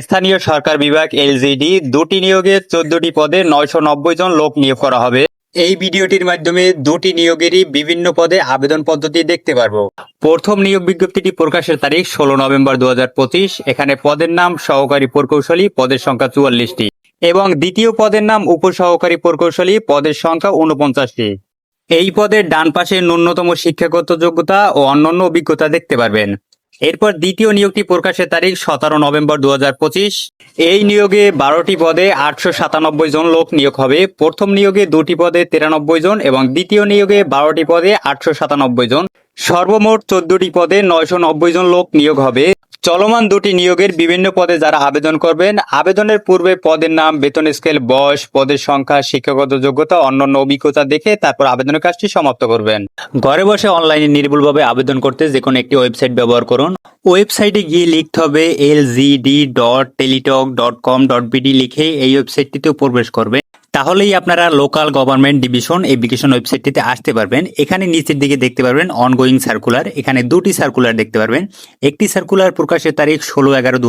স্থানীয় সরকার বিভাগ, এলজিডি, দুটি নিয়োগে চোদ্দটি পদে নয়শো নব্বই জন লোক নিয়োগ করা হবে। এই ভিডিওটির মাধ্যমে দুটি নিয়োগেরই বিভিন্ন পদে আবেদন পদ্ধতি দেখতে পারব। প্রথম নিয়োগ বিজ্ঞপ্তিটি প্রকাশের তারিখ ষোলো নভেম্বর দু এখানে পদের নাম, সহকারী প্রকৌশলী, পদের সংখ্যা চুয়াল্লিশটি এবং দ্বিতীয় পদের নাম, উপসহকারী প্রকৌশলী, পদের সংখ্যা উনপঞ্চাশটি এই পদের ডান পাশে ন্যূনতম শিক্ষাগত যোগ্যতা ও অন্যান্য অভিজ্ঞতা দেখতে পারবেন। এরপর দ্বিতীয় নিয়োগটি প্রকাশের তারিখ সতেরো নভেম্বর দু হাজার পঁচিশ। এই নিয়োগে বারোটি পদে আটশো সাতানব্বই জন লোক নিয়োগ হবে। প্রথম নিয়োগে দুটি পদে তিরানব্বই জন এবং দ্বিতীয় নিয়োগে বারোটি পদে আটশো সাতানব্বই জন। সর্বমোট চোদ্দটি পদে নয়শো নব্বই জন লোক নিয়োগ হবে। চলমান দুটি নিয়োগের বিভিন্ন পদে যারা আবেদন করবেন, আবেদনের পূর্বে পদের নাম, বেতন স্কেল, বয়স, পদের সংখ্যা, শিক্ষাগত যোগ্যতা, অন্যান্য অভিজ্ঞতা দেখে তারপর আবেদনের কাজটি সমাপ্ত করবেন। ঘরে বসে অনলাইনে নির্ভুলভাবে আবেদন করতে যে কোনো একটি ওয়েবসাইট ব্যবহার করুন। ওয়েবসাইটে গিয়ে লিখতে হবে L dot Teletalk dot com dot BD লিখে এই ওয়েবসাইটটিতেও প্রবেশ করবে। তাহলেই আপনারা লোকাল গভর্নমেন্ট ডিভিশন এপ্লিকেশন ওয়েবসাইটটিতে আসতে পারবেন। এখানে নিচের দিকে দেখতে পারবেন অনগোয়িং সার্কুলার এখানে দুটি সার্কুলার দেখতে পারবেন। একটি সার্কুলার প্রকাশের তারিখ ষোলো এগারো দু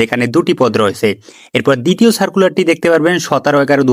যেখানে দুটি পদ রয়েছে। এরপর দ্বিতীয় সার্কুলারটি দেখতে পারবেন সতেরো এগারো দু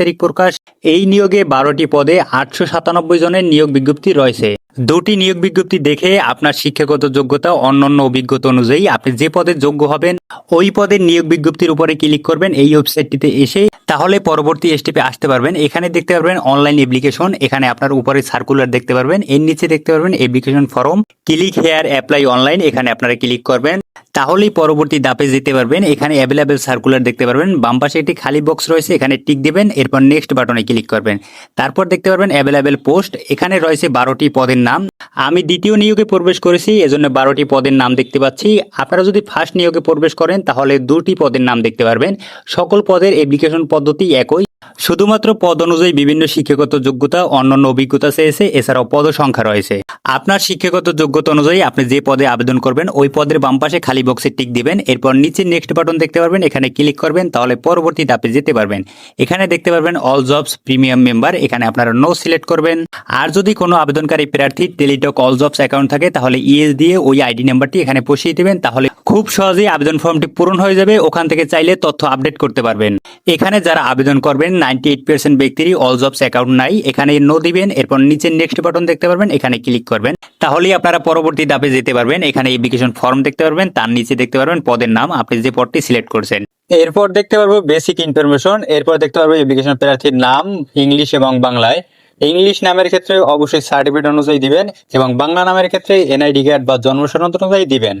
তারিখ প্রকাশ। এই নিয়োগে বারোটি পদে আটশো সাতানব্বই জনের নিয়োগ বিজ্ঞপ্তি রয়েছে। দুটি নিয়োগ বিজ্ঞপ্তি দেখে আপনার শিক্ষাগত যোগ্যতা অন্যান্য অভিজ্ঞতা অনুযায়ী আপনি যে পদে যোগ্য হবেন, ওই পদের নিয়োগ বিজ্ঞপ্তির উপরে ক্লিক করবেন এই ওয়েবসাইটটিতে এসে, তাহলে পরবর্তী স্টেপে আসতে পারবেন। এখানে দেখতে পারবেন অনলাইন অ্যাপ্লিকেশন এখানে আপনার উপরে সার্কুলার দেখতে পারবেন। এর নিচে দেখতে পারবেন application form click here apply online এখানে আপনারা ক্লিক করবেন। তাহলেই পরবর্তী দাপে যেতে পারবেন। এখানে অ্যাভেলেবেল সার্কুলার দেখতে পারবেন। বাম পাশে একটি খালি বক্স রয়েছে, এখানে টিক দিবেন, এরপর নেক্সট বাটনে ক্লিক করবেন। তারপর দেখতে পারবেন অ্যাভেলেবেল পোস্ট এখানে রয়েছে বারোটি পদের নাম। আমি দ্বিতীয় নিয়োগে প্রবেশ করেছি, এজন্য বারোটি পদের নাম দেখতে পাচ্ছি। আপনারা যদি ফার্স্ট নিয়োগে প্রবেশ করেন, তাহলে দুটি পদের নাম দেখতে পারবেন। সকল পদের অ্যাপ্লিকেশন পদ্ধতি একই। শুধুমাত্র পদ অনুযায়ী বিভিন্ন শিক্ষাগত যোগ্যতা, অন্যান্য অভিজ্ঞতা চেয়েছে, এছাড়াও পদ সংখ্যা রয়েছে। আপনার শিক্ষাগত যোগ্যতা অনুযায়ী আপনি যে পদে আবেদন করবেন, ওই পদের বাম পাশে খালি বক্সে টিক দিবেন, এরপর নিচে নেক্সট বাটন দেখতে পারবেন, এখানে ক্লিক করবেন, তাহলে পরবর্তী ধাপে যেতে পারবেন। এখানে দেখতে পারবেন অল জবস প্রিমিয়াম মেম্বার এখানে আপনারা নো সিলেক্ট করবেন। আর যদি কোনো আবেদনকারী প্রার্থী টেলিটক অল জবস অ্যাকাউন্ট থাকে, তাহলে ইএস দিয়ে ওই আইডি নাম্বারটি এখানে বসিয়ে দেবেন, তাহলে খুব সহজেই আবেদন ফর্মটি পূরণ হয়ে যাবে, ওখান থেকে চাইলে তথ্য আপডেট করতে পারবেন। এখানে যারা আবেদন করবেন নাইনটি এইট পার্সেন্ট ব্যক্তিরই অল জবস অ্যাকাউন্ট নাই, এখানে নো দিবেন, এরপর নিচে নেক্সট বাটন দেখতে পারবেন, এখানে ক্লিক করবেন। তাহলেই আপনারা পরবর্তী ধাপে যেতে পারবেন। এখানে অ্যাপ্লিকেশন ফর্ম দেখতে পারবেন, তার নিচে দেখতে পারবেন পদের নাম, আপনি যে পদটি সিলেক্ট করছেন। এরপর দেখতে পারব বেসিক ইনফরমেশন এরপর দেখতে পারব অ্যাপ্লিকেশন প্রার্থীর নাম ইংলিশ এবং বাংলায়। ইংলিশ নামের ক্ষেত্রে অবশ্যই সার্টিফিকেট অনুযায়ী দিবেন এবং বাংলা নামের ক্ষেত্রে এনআইডি কার্ড বা জন্ম সনদ অনুযায়ী দিবেন।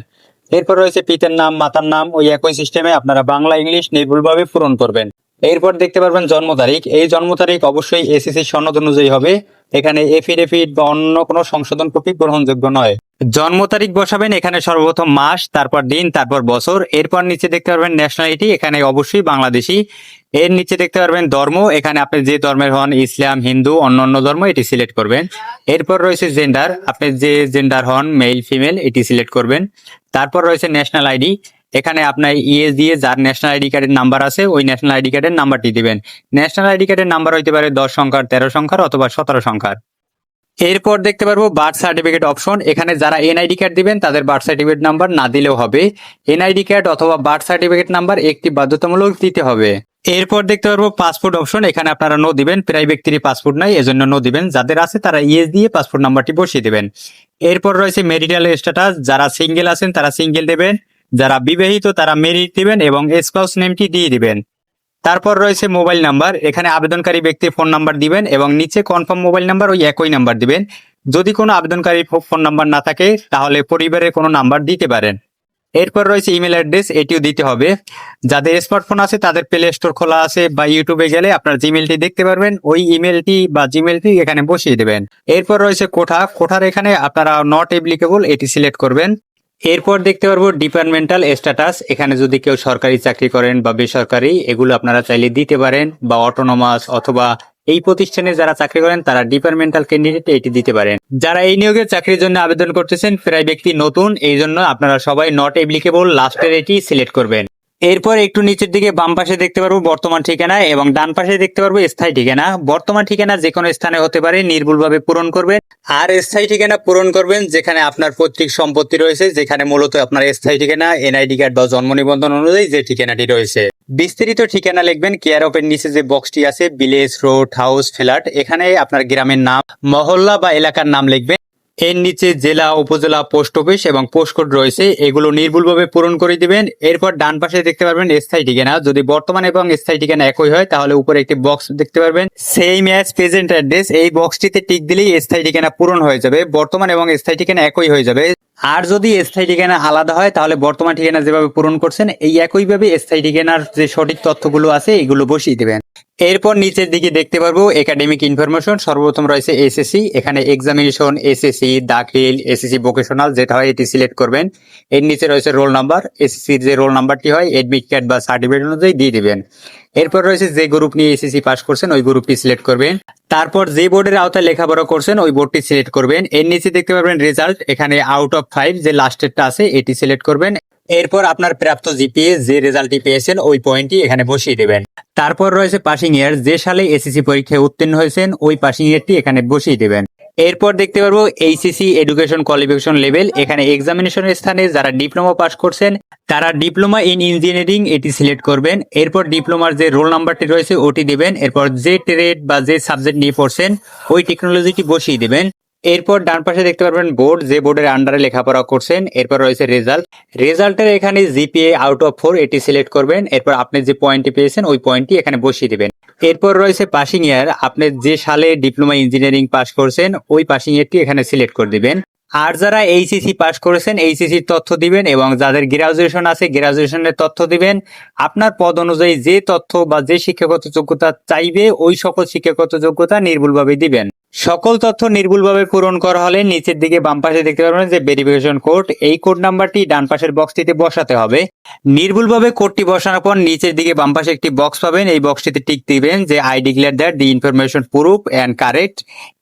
এরপর রয়েছে পিতার নাম, মাতার নাম, ওই একই সিস্টেমে আপনারা বাংলা ইংলিশ নির্ভুলভাবে পূরণ করবেন। এরপর দেখতে পারবেন জন্ম তারিখ। এই জন্ম তারিখ অবশ্যই এসএসসি সনদ অনুযায়ী হবে। এখানে এফিডেভিট বা অন্য কোনো সংশোধন কপি গ্রহণযোগ্য নয়। জন্ম তারিখ বসাবেন, এখানে সর্বপ্রথম মাস, তারপর দিন, তারপর বছর। এরপর নিচে দেখতে পারবেন ন্যাশনালিটি এখানে অবশ্যই বাংলাদেশি। এর নিচে দেখতে পারবেন ধর্ম, এখানে আপনি যে ধর্মের হন, ইসলাম, হিন্দু, অন্য অন্য ধর্ম, এটি সিলেক্ট করবেন। এরপর রয়েছে জেন্ডার আপনি যে জেন্ডার হন মেল ফিমেল এটি সিলেক্ট করবেন। তারপর রয়েছে ন্যাশনাল আইডি এখানে আপনার ইএস দিয়ে যার ন্যাশনাল আইডি কার্ডের নাম্বার আছে, ওই ন্যাশনাল আইডি কার্ডের নাম্বারটি দিবেন। ন্যাশনাল আইডি কার্ডের নাম্বার হইতে পারে দশ সংখ্যার, তেরো সংখ্যার অথবা সতেরো সংখ্যার। এরপর দেখতে পারব বার্থ সার্টিফিকেট অপশন এখানে যারা এনআইডি কার্ড দিবেন, তাদের বার্থ সার্টিফিকেট নাম্বার না দিলেও হবে। এনআইডি কার্ড অথবা বার্থ সার্টিফিকেট নাম্বার একটি বাধ্যতামূলক দিতে হবে। এরপর দেখতে পারব পাসপোর্ট অপশন এখানে আপনারা নো দিবেন, প্রায় ব্যক্তিরই পাসপোর্ট নাই, এজন্য নো দিবেন। যাদের আছে, তারা ইএস দিয়ে পাসপোর্ট নাম্বারটি বসিয়ে দেবেন। এরপর রয়েছে মেরিটাল স্ট্যাটাস যারা সিঙ্গেল আছেন, তারা সিঙ্গেল দেবেন। যারা বিবাহিত তারা মেরিট দিবেন এবং স্পাউস নেমটি দিয়ে দিবেন। তারপর রয়েছে মোবাইল নাম্বার এখানে আবেদনকারী ব্যক্তি ফোন নাম্বার দিবেন এবং নিচে কনফার্ম মোবাইল নাম্বার ওই একই নাম্বার দিবেন। যদি কোনো আবেদনকারী ফোন নাম্বার না থাকে, তাহলে পরিবারের কোনো নাম্বার দিতে পারেন। এরপর রয়েছে ইমেল অ্যাড্রেস এটিও দিতে হবে। যাদের স্মার্টফোন আছে, তাদের প্লে স্টোর খোলা আছে বা ইউটিউবে গেলে আপনার জিমেলটি দেখতে পারবেন। ওই ইমেলটি বা জিমেলটি এখানে বসিয়ে দেবেন। এরপর রয়েছে কোঠা কোঠার এখানে আপনারা নট এপ্লিকেবল এটি সিলেক্ট করবেন। এরপর দেখতে পারব ডিপার্টমেন্টাল স্ট্যাটাস এখানে যদি কেউ সরকারি চাকরি করেন বা বেসরকারি, এগুলো আপনারা চাইলে দিতে পারেন বা অটোনোমাস অথবা এই প্রতিষ্ঠানে যারা চাকরি করেন, তারা ডিপার্টমেন্টাল ক্যান্ডিডেট এটি দিতে পারেন। যারা এই নিয়োগের চাকরির জন্য আবেদন করতেছেন, প্রায় ব্যক্তি নতুন এই জন্য আপনারা সবাই নট এপ্লিকেবল লাস্টের এটি সিলেক্ট করবেন। এরপর একটু নিচের দিকে বাম পাশে দেখতে পারব বর্তমান ঠিকানা এবং ডান পাশে দেখতে পারব স্থায়ী ঠিকানা। বর্তমান ঠিকানা যে কোনো স্থানে হতে পারে, নির্ভুলভাবে পূরণ করবেন। আর স্থায়ী ঠিকানা পূরণ করবেন যেখানে আপনার পৈতৃক সম্পত্তি রয়েছে, যেখানে মূলত আপনার স্থায়ী ঠিকানা, এনআইডি কার্ড বা জন্ম নিবন্ধন অনুযায়ী যে ঠিকানাটি রয়েছে। বিস্তারিত ঠিকানা লিখবেন কেয়ার অফের নিচে যে বক্সটি আছে, ভিলেজ রোড, হাউস, ফ্ল্যাট। এখানে আপনার গ্রামের নাম, মহল্লা বা এলাকার নাম লিখবেন। এর নিচে জেলা, উপজেলা, পোস্ট অফিস এবং পোস্টকোড রয়েছে। এগুলো নির্ভুলভাবে পূরণ করে দিবেন। এরপর ডান পাশে দেখতে পারবেন স্থায়ী ঠিকানা। যদি বর্তমান এবং স্থায়ী ঠিকানা একই হয়, তাহলে উপরে একটি বক্স দেখতে পারবেন। সেম অ্যাজ প্রেজেন্ট অ্যাড্রেস এই বক্সটিতে টিক দিলেই স্থায়ী ঠিকানা পূরণ হয়ে যাবে। বর্তমান এবং স্থায়ী ঠিকানা একই হয়ে যাবে। আর যদি স্থায়ী ঠিকানা আলাদা হয়, তাহলে বর্তমান ঠিকানা যেভাবে পূরণ করছেন, এই একইভাবে স্থায়ী ঠিকানার যে সঠিক তথ্যগুলো আছে, এগুলো বসিয়ে দেবেন। এরপর নিচের দিকে দেখতে পারব একাডেমিক ইনফরমেশন সর্বপ্রথম রয়েছে এসএসসি এখানে examination SSC Dakhil SSC vocational যেটা হয় এটি সিলেক্ট করবেন। এর নিচে রয়েছে রোল নাম্বার এসএসসির যে রোল নাম্বারটি হয় এডমিট কার্ড বা সার্টিফিকেট অনুযায়ী দিয়ে দিবেন। এরপর রয়েছে যে গ্রুপ নিয়ে এসএসসি পাস করছেন, ওই গ্রুপটি সিলেক্ট করবেন। তারপর যে বোর্ডের আওতায় লেখাপড়া করছেন, ওই বোর্ডটি সিলেক্ট করবেন। এর নিচে দেখতে পারবেন রেজাল্ট এখানে আউট অফ ফাইভ যে লাস্টেরটা আছে, এটি সিলেক্ট করবেন। এরপর আপনার প্রাপ্ত জিপিএ যে রেজাল্টটি পেয়েছেন, ওই পয়েন্টটি এখানে বসিয়ে দেবেন। তারপর রয়েছে পাসিং ইয়ার যে সালে এসএসসি পরীক্ষায় উত্তীর্ণ হয়েছেন, ওই পাসিং ইয়ারটি এখানে বসিয়ে দেবেন। এরপর দেখতে পারব এইচএসসি এডুকেশন কোয়ালিফিকেশন লেভেল এখানে এক্সামিনেশনের স্থানে যারা ডিপ্লোমা পাস করছেন, তারা ডিপ্লোমা ইন ইঞ্জিনিয়ারিং এটি সিলেক্ট করবেন। এরপর ডিপ্লোমার যে রোল নাম্বারটি রয়েছে, ওটি দিবেন। এরপর যে ট্রেড বা যে সাবজেক্ট নিয়ে পড়ছেন, ওই টেকনোলজিটি বসিয়ে দেবেন। এরপর ডান পাশে দেখতে পারবেন বোর্ড যে বোর্ডের আন্ডারে লেখাপড়া করছেন। এরপর রয়েছে রেজাল্ট রেজাল্টের এখানে জিপিএ আউট অফ ফোর এটি সিলেক্ট করবেন। এরপর আপনি যে পয়েন্টটি পেয়েছেন, ওই পয়েন্টটি এখানে বসিয়ে দিবেন। এরপর রয়েছে পাসিং ইয়ার। আপনি যে সালে ডিপ্লোমা ইঞ্জিনিয়ারিং পাস করছেন, ওই পাসিং ইয়ারটি এখানে সিলেক্ট করে দিবেন। আর যারা এইচএসি পাস করেছেন এইচএসির তথ্য দিবেন এবং যাদের গ্রাজুয়েশন আছে, গ্রাজুয়েশনের তথ্য দিবেন। আপনার পদ অনুযায়ী যে তথ্য বা যে শিক্ষাগত যোগ্যতা চাইবে, ওই সকল শিক্ষাগত যোগ্যতা নির্ভুলভাবে দিবেন। সকল তথ্য নির্ভুলভাবে পূরণ করা হলে নিচের দিকে বাম পাশে দেখতে পারবেন যে ভেরিফিকেশন কোড এই কোড নাম্বারটি ডান পাশের বক্সটিতে বসাতে হবে। নির্ভুলভাবে কোডটি বসানোর পর নিচের দিকে বাম পাশে একটি বক্স পাবেন। এই বক্সটিতে টিক দিবেন যে I declare that the information proof and correct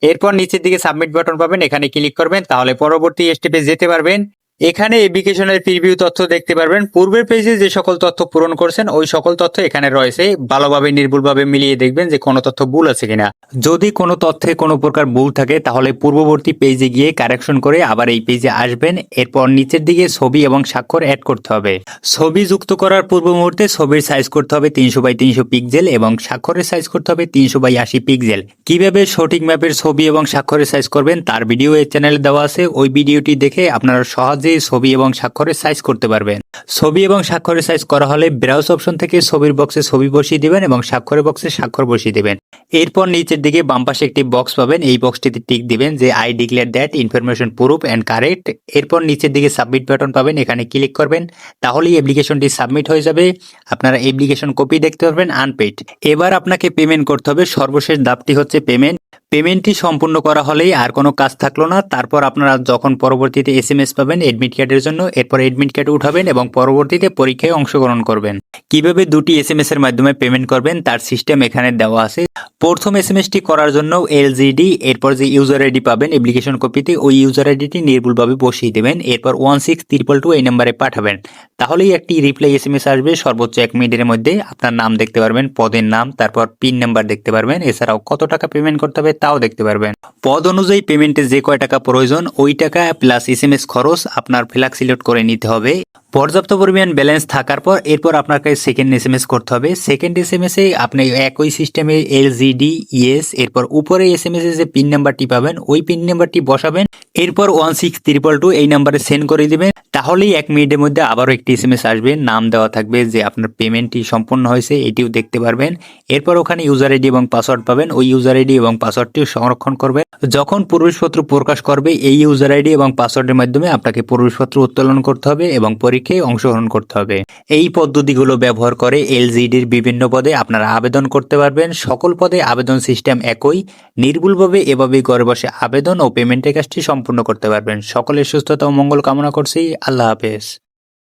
এরপর নিচের দিকে সাবমিট বাটন পাবেন। এখানে ক্লিক করবেন, তাহলে পরবর্তী স্টেপে যেতে পারবেন। এখানে এডুকেশনের প্রিভিউ তথ্য দেখতে পারবেন। পূর্বের পেজে যে সকল তথ্য পূরণ করছেন, ওই সকল তথ্য এখানে রয়েছে। ভালোভাবে, নির্ভুলভাবে মিলিয়ে দেখবেন যে কোনো তথ্য ভুল আছে কিনা। যদি কোনো তথ্যে কোনো প্রকার ভুল থাকে, তাহলে পূর্ববর্তী পেজে গিয়ে কারেকশন করে আবার এই পেজে আসবেন। এরপর নিচের দিকে ছবি এবং স্বাক্ষর অ্যাড করতে হবে। ছবি যুক্ত করার পূর্ব মুহূর্তে ছবির সাইজ করতে হবে তিনশো বাই তিনশো পিক্সেল এবং স্বাক্ষরের সাইজ করতে হবে তিনশো বাই আশি পিক্সেল কীভাবে সঠিক ম্যাপের ছবি এবং স্বাক্ষরের সাইজ করবেন, তার ভিডিও এই চ্যানেলে দেওয়া আছে। ওই ভিডিওটি দেখে আপনারা সহজেই ছবি এবং স্বাক্ষরের সাইজ করতে পারবেন। ছবি এবং স্বাক্ষরের সাইজ করা হলে ব্রাউজ অপশন থেকে ছবির বক্সে ছবি বসিয়ে দিবেন এবং স্বাক্ষরের বক্সে স্বাক্ষর বসিয়ে দিবেন। এরপর নিচের দিকে বাম পাশে একটি বক্স পাবেন। এই বক্সটিতে টিক দিবেন যে I declare that information proof and correct এরপর নিচের দিকে সাবমিট বাটন পাবেন। এখানে ক্লিক করবেন। তাহলেই অ্যাপ্লিকেশনটি সাবমিট হয়ে যাবে। আপনারা অ্যাপ্লিকেশন কপি দেখতে পারবেন আনপেড এবার আপনাকে পেমেন্ট করতে হবে। সর্বশেষ দাবটি হচ্ছে পেমেন্ট পেমেন্টটি সম্পূর্ণ করা হলেই আর কোনো কাজ থাকল না। তারপর আপনারা যখন পরবর্তীতে এস এম এস পাবেন এডমিট কার্ডের জন্য, এরপর এডমিট কার্ড উঠাবেন এবং পরবর্তীতে পরীক্ষায় অংশগ্রহণ করবেন। কীভাবে দুটি এস এম এস এর মাধ্যমে পেমেন্ট করবেন, তার সিস্টেম এখানে দেওয়া আছে। প্রথম এস এম এসটি করার জন্য এলজিডি এরপর যে ইউজার আইডি পাবেন অ্যাপ্লিকেশন কপিতে ওই ইউজার আইডিটি নির্ভুলভাবে বসিয়ে দেবেন। এরপর ওয়ান সিক্স ত্রিপল টু এই নাম্বারে পাঠাবেন। তাহলেই একটি রিপ্লাই এস এম এস আসবে, সর্বোচ্চ এক মিনিটের মধ্যে আপনার নাম দেখতে পারবেন, পদের নাম, তারপর পিন নাম্বার দেখতে পারবেন, এছাড়াও কত টাকা পেমেন্ট করতে হবে তাও দেখতে পারবেন। পদ অনুযায়ী পেমেন্টে যে কয় টাকা প্রয়োজন, ওই টাকা প্লাস এস এম এস খরচ আপনার ফ্ল্যাগ সিলেক্ট করে নিতে হবে। পর্যাপ্ত পরিমাণ ব্যালেন্স থাকার পর এরপর আপনাকে সেকেন্ড এস এম এস করতে হবে। সেকেন্ড এস এম এস এ আপনি একই সিস্টেমে L G D E S এরপর উপরে এস এম এস যে পিন নাম্বারটি পাবেন, ওই পিন নাম্বারটি বসাবেন। এরপর ওয়ান সিক্স ত্রিপল টু এই নাম্বারে সেন্ড করে দিবেন। তাহলেই এক মিনিটের মধ্যে আবারও একটি এস এম এস আসবে। নাম দেওয়া থাকবে যে আপনার পেমেন্টটি সম্পূর্ণ হয়েছে, এটিও দেখতে পারবেন। এরপর ওখানে ইউজার আইডি এবং পাসওয়ার্ড পাবেন। ওই ইউজার আইডি এবং পাসওয়ার্ডটিও সংরক্ষণ করবে। যখন প্রবেশপত্র প্রকাশ করবে, এই ইউজার আইডি এবং পাসওয়ার্ডের মাধ্যমে আপনাকে প্রবেশপত্র উত্তোলন করতে হবে এবং পরীক্ষায় অংশগ্রহণ করতে হবে। এই পদ্ধতিগুলো ব্যবহার করে এলজিডির বিভিন্ন পদে আপনারা আবেদন করতে পারবেন। সকল পদে আবেদন সিস্টেম একই। নির্ভুলভাবে এভাবেই ঘরে বসে আবেদন ও পেমেন্টের কাজটি সম্পূর্ণ করতে পারবেন। সকলের সুস্থতা ও মঙ্গল কামনা করছি। আল্লাহ হাফেজ।